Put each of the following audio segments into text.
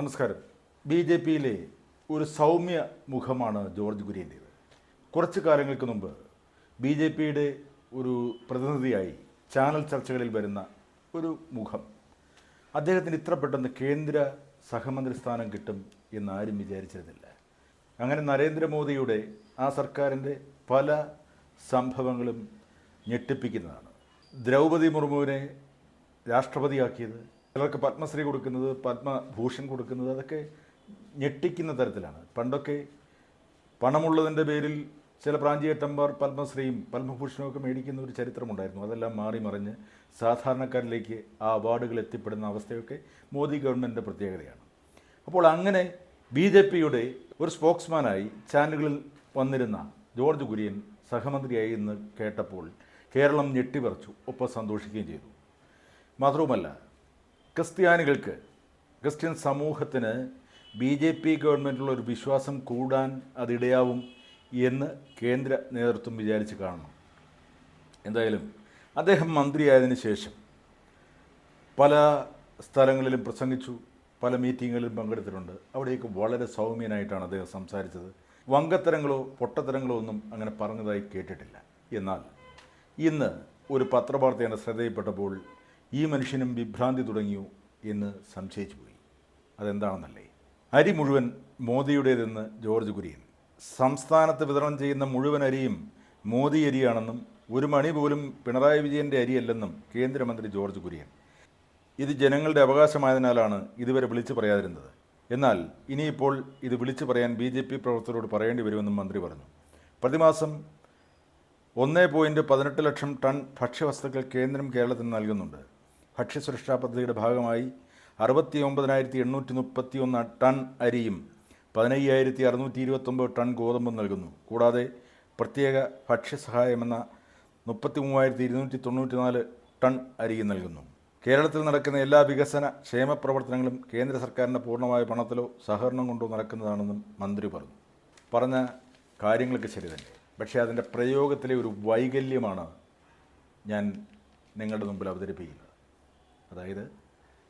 നമസ്കാരം. B J പിയിലെ ഒരു സൗമ്യ മുഖമാണ് ജോർജ് കുര്യന്റേത്. കുറച്ച് കാലങ്ങൾക്ക് മുമ്പ് ബി ജെ പിയുടെ ഒരു പ്രതിനിധിയായി ചാനൽ ചർച്ചകളിൽ വരുന്ന ഒരു മുഖം. അദ്ദേഹത്തിന് ഇത്ര പെട്ടെന്ന് കേന്ദ്ര സഹമന്ത്രി സ്ഥാനം കിട്ടും എന്ന് ആരും വിചാരിച്ചിരുന്നില്ല. അങ്ങനെ നരേന്ദ്രമോദിയുടെ ആ സർക്കാരിന്റെ പല സംഭവങ്ങളും ഞെട്ടിപ്പിക്കുന്നതാണ്. ദ്രൗപദി മുർമുവിനെ രാഷ്ട്രപതിയാക്കിയത് ചിലർക്ക് പത്മശ്രീ കൊടുക്കുന്നത് പത്മഭൂഷൺ കൊടുക്കുന്നത് അതൊക്കെ ഞെട്ടിക്കുന്ന തരത്തിലാണ്. പണ്ടൊക്കെ പണമുള്ളതിന്റെ പേരിൽ ചില പ്രാഞ്ചിയേട്ടന്മാർ പത്മശ്രീയും പത്മഭൂഷണവും ഒക്കെ മേടിക്കുന്ന ഒരു ചരിത്രമുണ്ടായിരുന്നു. അതെല്ലാം മാറി മറിഞ്ഞ് സാധാരണക്കാരിലേക്ക് ആ അവാർഡുകൾ എത്തിപ്പെടുന്ന അവസ്ഥയൊക്കെ മോദി ഗവൺമെന്റിന്റെ പ്രത്യേകതയാണ്. അപ്പോൾ അങ്ങനെ ബി ജെ പിയുടെ ഒരു സ്പോക്സ്മാനായി ചാനലുകളിൽ വന്നിരുന്ന ജോർജ് കുര്യൻ സഹമന്ത്രിയായി എന്ന് കേട്ടപ്പോൾ കേരളം ഞെട്ടിപറച്ചു ഒപ്പം സന്തോഷിക്കുകയും ചെയ്തു. മാത്രവുമല്ല ക്രിസ്ത്യാനികൾക്ക് ക്രിസ്ത്യൻ സമൂഹത്തിന് ബി ജെ പി ഗവൺമെന്റിലുള്ള ഒരു വിശ്വാസം കൂടാൻ അതിടയാവും എന്ന് കേന്ദ്ര നേതൃത്വം വിചാരിച്ച് കാണണം. എന്തായാലും അദ്ദേഹം മന്ത്രിയായതിനു ശേഷം പല സ്ഥലങ്ങളിലും പ്രസംഗിച്ചു പല മീറ്റിങ്ങുകളിലും പങ്കെടുത്തിട്ടുണ്ട്. അവിടെയൊക്കെ വളരെ സൗമ്യനായിട്ടാണ് അദ്ദേഹം സംസാരിച്ചത്. വങ്കത്തരങ്ങളോ പൊട്ടത്തരങ്ങളോ ഒന്നും അങ്ങനെ പറഞ്ഞതായി കേട്ടിട്ടില്ല. എന്നാൽ ഇന്ന് ഒരു പത്രവാർത്തയാണ് ശ്രദ്ധയിൽപ്പെട്ടപ്പോൾ ഈ മനുഷ്യനും വിഭ്രാന്തി തുടങ്ങിയോ എന്ന് സംശയിച്ചു പോയി. അതെന്താണെന്നല്ലേ? അരി മുഴുവൻ മോദിയുടേതെന്ന് ജോർജ് കുര്യൻ. സംസ്ഥാനത്ത് വിതരണം ചെയ്യുന്ന മുഴുവൻ അരിയും മോദി അരിയാണെന്നും ഒരു മണി പോലും പിണറായി വിജയന്റെ അരിയല്ലെന്നും കേന്ദ്രമന്ത്രി ജോർജ് കുര്യൻ. ഇത് ജനങ്ങളുടെ അവകാശമായതിനാലാണ് ഇതുവരെ വിളിച്ചു പറയാതിരുന്നത്. എന്നാൽ ഇനിയിപ്പോൾ ഇത് വിളിച്ചു പറയാൻ ബി ജെ പി പ്രവർത്തകരോട് പറയേണ്ടി വരുമെന്നും മന്ത്രി പറഞ്ഞു. പ്രതിമാസം ഒന്നേ പോയിന്റ് പതിനെട്ട് ലക്ഷം ടൺ ഭക്ഷ്യവസ്തുക്കൾ കേന്ദ്രം കേരളത്തിന് നൽകുന്നുണ്ട്. ഭക്ഷ്യസുരക്ഷാ പദ്ധതിയുടെ ഭാഗമായി അറുപത്തി ഒമ്പതിനായിരത്തി എണ്ണൂറ്റി മുപ്പത്തി ഒന്ന് ടൺ അരിയും പതിനയ്യായിരത്തി അറുന്നൂറ്റി ഇരുപത്തൊമ്പത് ടൺ ഗോതമ്പും നൽകുന്നു. കൂടാതെ പ്രത്യേക ഭക്ഷ്യസഹായമെന്ന മുപ്പത്തി മൂവായിരത്തി ഇരുന്നൂറ്റി തൊണ്ണൂറ്റി നാല് ടൺ അരിയും നൽകുന്നു. കേരളത്തിൽ നടക്കുന്ന എല്ലാ വികസന ക്ഷേമ പ്രവർത്തനങ്ങളും കേന്ദ്ര സർക്കാരിന്റെ പൂർണമായ പണത്തിലോ സഹകരണം കൊണ്ടോ നടക്കുന്നതാണെന്നും മന്ത്രി പറഞ്ഞു. പറഞ്ഞ കാര്യങ്ങളൊക്കെ ശരി തന്നെ. പക്ഷേ അതിന്റെ പ്രയോഗത്തിലെ ഒരു വൈകല്യമാണ് ഞാൻ നിങ്ങളുടെ മുമ്പിൽ അവതരിപ്പിക്കുന്നത്. അതായത്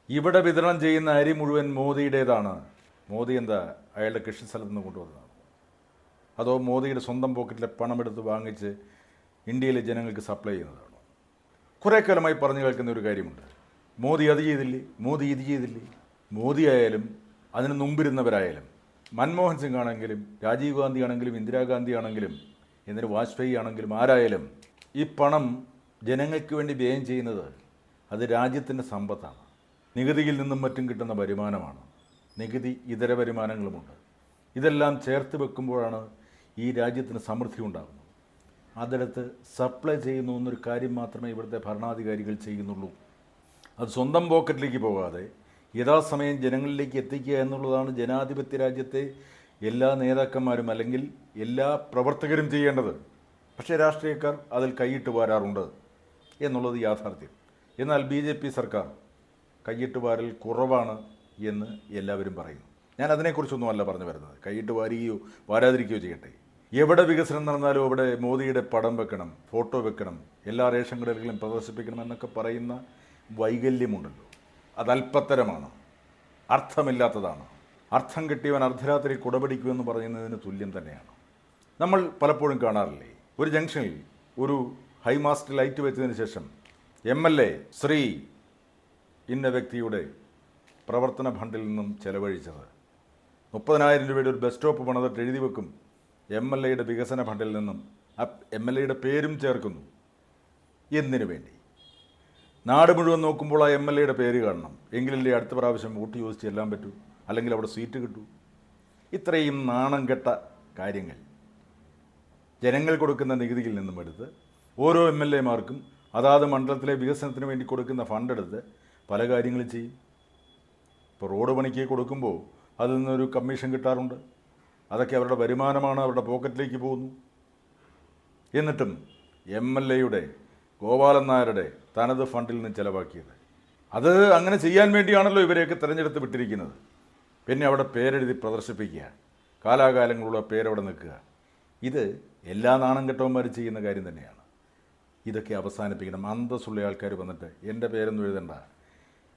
ഇവിടെ വിതരണം ചെയ്യുന്ന അരി മുഴുവൻ മോദിയുടേതാണ്. മോദി എന്താ? അയാളുടെ കൃഷിസ്ഥലത്ത് നിന്ന് കൊണ്ടുവന്നതാണ്. അതോ മോദിയുടെ സ്വന്തം പോക്കറ്റിലെ പണമെടുത്ത് വാങ്ങിച്ച് ഇന്ത്യയിലെ ജനങ്ങൾക്ക് സപ്ലൈ ചെയ്യുന്നതാണോ? കുറേ കാലമായി പറഞ്ഞു കേൾക്കുന്ന ഒരു കാര്യമുണ്ട്. മോദി അത് ചെയ്തില്ലേ? മോദി ഇത് ചെയ്തില്ലേ? മോദി ആയാലും അതിന് മുമ്പിരുന്നവരായാലും മൻമോഹൻ സിംഗ് ആണെങ്കിലും രാജീവ് ഗാന്ധി ആണെങ്കിലും ഇന്ദിരാഗാന്ധി ആണെങ്കിലും എന്തിന് വാജ്പേയി ആണെങ്കിലും ആരായാലും ഈ പണം ജനങ്ങൾക്ക് വേണ്ടി വ്യയം ചെയ്യുന്നത് അത് രാജ്യത്തിന്റെ സമ്പത്താണ്. നികുതിയിൽ നിന്നും മറ്റും കിട്ടുന്ന വരുമാനമാണ്. നികുതി ഇതര വരുമാനങ്ങളുമുണ്ട്. ഇതെല്ലാം ചേർത്ത് വെക്കുമ്പോഴാണ് ഈ രാജ്യത്തിന് സമൃദ്ധി ഉണ്ടാകുന്നത്. അതിടത്ത് സപ്ലൈ ചെയ്യുന്നു എന്നൊരു കാര്യം മാത്രമേ ഇവിടുത്തെ ഭരണാധികാരികൾ ചെയ്യുന്നുള്ളൂ. അത് സ്വന്തം പോക്കറ്റിലേക്ക് പോകാതെ യഥാസമയം ജനങ്ങളിലേക്ക് എത്തിക്കുക എന്നുള്ളതാണ് ജനാധിപത്യ രാജ്യത്തെ എല്ലാ നേതാക്കന്മാരും അല്ലെങ്കിൽ എല്ലാ പ്രവർത്തകരും ചെയ്യേണ്ടത്. പക്ഷേ രാഷ്ട്രീയക്കാർ അതിൽ കൈയിട്ട് വാരാറുണ്ട് എന്നുള്ളത് യാഥാർത്ഥ്യം. എന്നാൽ ബി ജെ പി സർക്കാർ കൈയിട്ട് കുറവാണ് എന്ന് എല്ലാവരും പറയുന്നു. ഞാൻ അതിനെക്കുറിച്ചൊന്നുമല്ല പറഞ്ഞു വരുന്നത്. കൈയിട്ട് വാരുകയോ വാരാതിരിക്കുകയോ ചെയ്യട്ടെ. എവിടെ വികസനം നടന്നാലും അവിടെ മോദിയുടെ പടം വെക്കണം ഫോട്ടോ വെക്കണം എല്ലാ റേഷൻ കടകളിലും പ്രദർശിപ്പിക്കണം എന്നൊക്കെ പറയുന്ന വൈകല്യമുണ്ടല്ലോ. അത് അർത്ഥമില്ലാത്തതാണ്. അർത്ഥം കിട്ടിയവൻ അർദ്ധരാത്രി കുടപിടിക്കുമെന്ന് പറയുന്നതിന് തുല്യം തന്നെയാണ്. നമ്മൾ പലപ്പോഴും കാണാറില്ലേ? ഒരു ജംഗ്ഷനിൽ ഒരു ഹൈമാസ്റ്റ് ലൈറ്റ് വെച്ചതിന് ശേഷം എം എൽ എ ശ്രീ ഇന്ന വ്യക്തിയുടെ പ്രവർത്തന ഫണ്ടിൽ നിന്നും ചെലവഴിച്ചത്. മുപ്പതിനായിരം രൂപയുടെ ഒരു ബസ് സ്റ്റോപ്പ് പണിതിട്ട് എഴുതി വെക്കും. എം എൽ എയുടെ വികസന ഫണ്ടിൽ നിന്നും ആ എം എൽ എയുടെ പേരും ചേർക്കുന്നു. എന്തിനു വേണ്ടി? നാട് മുഴുവൻ നോക്കുമ്പോൾ ആ എം എൽ എയുടെ പേര് കാണണം. എങ്കിലല്ലേ അടുത്ത പ്രാവശ്യം വോട്ട് ചോദിച്ച് ചെല്ലാൻ പറ്റൂ? അല്ലെങ്കിൽ അവിടെ സീറ്റ് കിട്ടൂ? ഇത്രയും നാണം കെട്ട കാര്യങ്ങൾ ജനങ്ങൾ കൊടുക്കുന്ന നികുതിയിൽ നിന്നും എടുത്ത് ഓരോ എം എൽ എമാർക്കും അതാത് മണ്ഡലത്തിലെ വികസനത്തിന് വേണ്ടി കൊടുക്കുന്ന ഫണ്ടെടുത്ത് പല കാര്യങ്ങളും ചെയ്യും. ഇപ്പോൾ റോഡ് പണിക്ക് കൊടുക്കുമ്പോൾ അതിൽ നിന്നൊരു കമ്മീഷൻ കിട്ടാറുണ്ട്. അതൊക്കെ അവരുടെ വരുമാനമാണ് അവരുടെ പോക്കറ്റിലേക്ക് പോകുന്നു. എന്നിട്ടും എം എൽ എയുടെ ഗോപാലൻ നായരുടെ തനത് ഫണ്ടിൽ നിന്ന് ചിലവാക്കിയത്. അത് അങ്ങനെ ചെയ്യാൻ വേണ്ടിയാണല്ലോ ഇവരെയൊക്കെ തിരഞ്ഞെടുത്ത് വിട്ടിരിക്കുന്നത്. പിന്നെ അവിടെ പേരെഴുതി പ്രദർശിപ്പിക്കുക കാലാകാലങ്ങളുള്ള പേരവിടെ നിൽക്കുക. ഇത് എല്ലാ നാണം കെട്ടവന്മാരും ചെയ്യുന്ന കാര്യം തന്നെയാണ്. ഇതൊക്കെ അവസാനിപ്പിക്കണം. അന്തസ്സുള്ള ആൾക്കാർ വന്നിട്ട് എന്റെ പേരൊന്നും എഴുതണ്ട.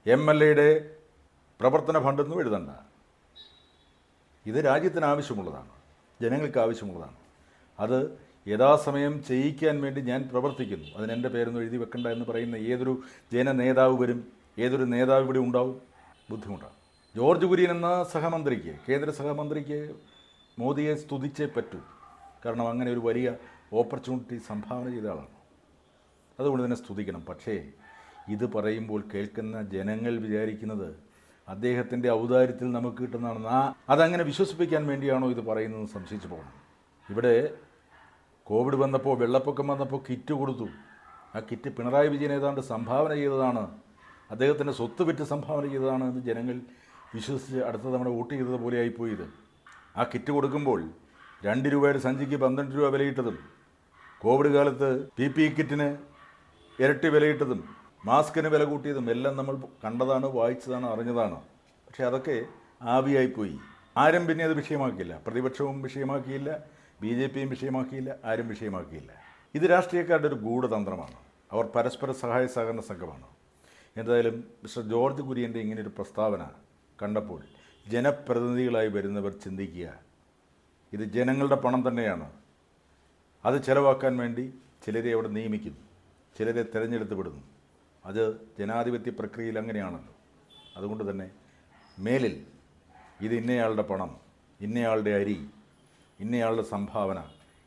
എം എൽ എയുടെ പ്രവർത്തന ഫണ്ടൊന്നും എഴുതണ്ട. ഇത് രാജ്യത്തിന് ആവശ്യമുള്ളതാണ്. ജനങ്ങൾക്ക് ആവശ്യമുള്ളതാണ്. അത് യഥാസമയം ചെയ്യിക്കാൻ വേണ്ടി ഞാൻ പ്രവർത്തിക്കുന്നു. അതിന് എന്റെ പേരൊന്നും എഴുതി വെക്കണ്ട എന്ന് പറയുന്ന ഏതൊരു ജന നേതാവ് വരും? ഏതൊരു നേതാവ് ഇവിടെ ഉണ്ടാവും? ബുദ്ധിമുട്ടാണ്. ജോർജ് കുര്യൻ എന്ന സഹമന്ത്രിക്ക് കേന്ദ്ര സഹമന്ത്രിക്ക് മോദിയെ സ്തുതിച്ചേ പറ്റൂ. കാരണം അങ്ങനെ ഒരു വലിയ ഓപ്പർച്യൂണിറ്റി സംഭാവന ചെയ്ത ആളാണ്. അതുകൊണ്ട് തന്നെ സ്തുതിക്കണം. പക്ഷേ ഇത് പറയുമ്പോൾ കേൾക്കുന്ന ജനങ്ങൾ വിചാരിക്കുന്നത് അദ്ദേഹത്തിന്റെ ഔദാര്യത്തിൽ നമുക്ക് കിട്ടുന്നതാണെന്ന് ആ അതങ്ങനെ വിശ്വസിപ്പിക്കാൻ വേണ്ടിയാണോ ഇത് പറയുന്നത് സംശയിച്ചു പോകണം. ഇവിടെ കോവിഡ് വന്നപ്പോൾ വെള്ളപ്പൊക്കം വന്നപ്പോൾ കിറ്റ് കൊടുത്തു. ആ കിറ്റ് പിണറായി വിജയൻ ഏതാണ്ട് സംഭാവന ചെയ്തതാണ്. അദ്ദേഹത്തിന്റെ സ്വത്ത് വിറ്റ് സംഭാവന ചെയ്തതാണ് എന്ന് ജനങ്ങൾ വിശ്വസിച്ച് അടുത്ത തവണ വോട്ട് ചെയ്തത് പോലെ ആയിപ്പോയി ഇത് ആ കിറ്റ് കൊടുക്കുമ്പോൾ രണ്ട് രൂപയുടെ സഞ്ചിക്ക് പന്ത്രണ്ട് രൂപ വിലയിട്ടതും. കോവിഡ് കാലത്ത് പി പി കിറ്റിന് ഇരട്ടി വിലയിട്ടതും മാസ്കിന് വില കൂട്ടിയതും എല്ലാം നമ്മൾ കണ്ടതാണ് വായിച്ചതാണ് അറിഞ്ഞതാണ്. പക്ഷേ അതൊക്കെ ആവിയായിപ്പോയി. ആരും പിന്നെ അത് വിഷയമാക്കിയില്ല. പ്രതിപക്ഷവും വിഷയമാക്കിയില്ല ബി ജെ പിയും വിഷയമാക്കിയില്ല ആരും വിഷയമാക്കിയില്ല. ഇത് രാഷ്ട്രീയക്കാരുടെ ഒരു ഗൂഢതന്ത്രമാണ്. അവർ പരസ്പര സഹായ സഹകരണ സംഘമാണ്. എന്തായാലും മിസ്റ്റർ ജോർജ് കുര്യന്റെ ഇങ്ങനെയൊരു പ്രസ്താവന കണ്ടപ്പോൾ ജനപ്രതിനിധികളായി വരുന്നവർ ചിന്തിക്കുക ഇത് ജനങ്ങളുടെ പണം തന്നെയാണ്. അത് ചെലവാക്കാൻ വേണ്ടി ചിലരെ അവിടെ നിയമിക്കുന്നു. ചിലരെ തിരഞ്ഞെടുത്ത് വിടുന്നു അത് ജനാധിപത്യ പ്രക്രിയയിൽ അങ്ങനെയാണല്ലോ. അതുകൊണ്ട് തന്നെ മേലിൽ ഇത് ഇന്നയാളുടെ പണം ഇന്നയാളുടെ അരി ഇന്നയാളുടെ സംഭാവന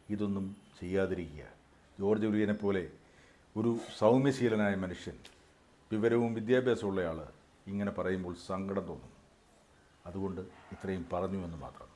ഇതൊന്നും ചെയ്യാതിരിക്കുക. ജോർജ് ഉലിയനെ പോലെ ഒരു സൗമ്യശീലനായ മനുഷ്യൻ വിവരവും വിദ്യാഭ്യാസമുള്ള ആൾ ഇങ്ങനെ പറയുമ്പോൾ സങ്കടം തോന്നും. അതുകൊണ്ട് ഇത്രയും പറഞ്ഞു എന്ന് മാത്രം.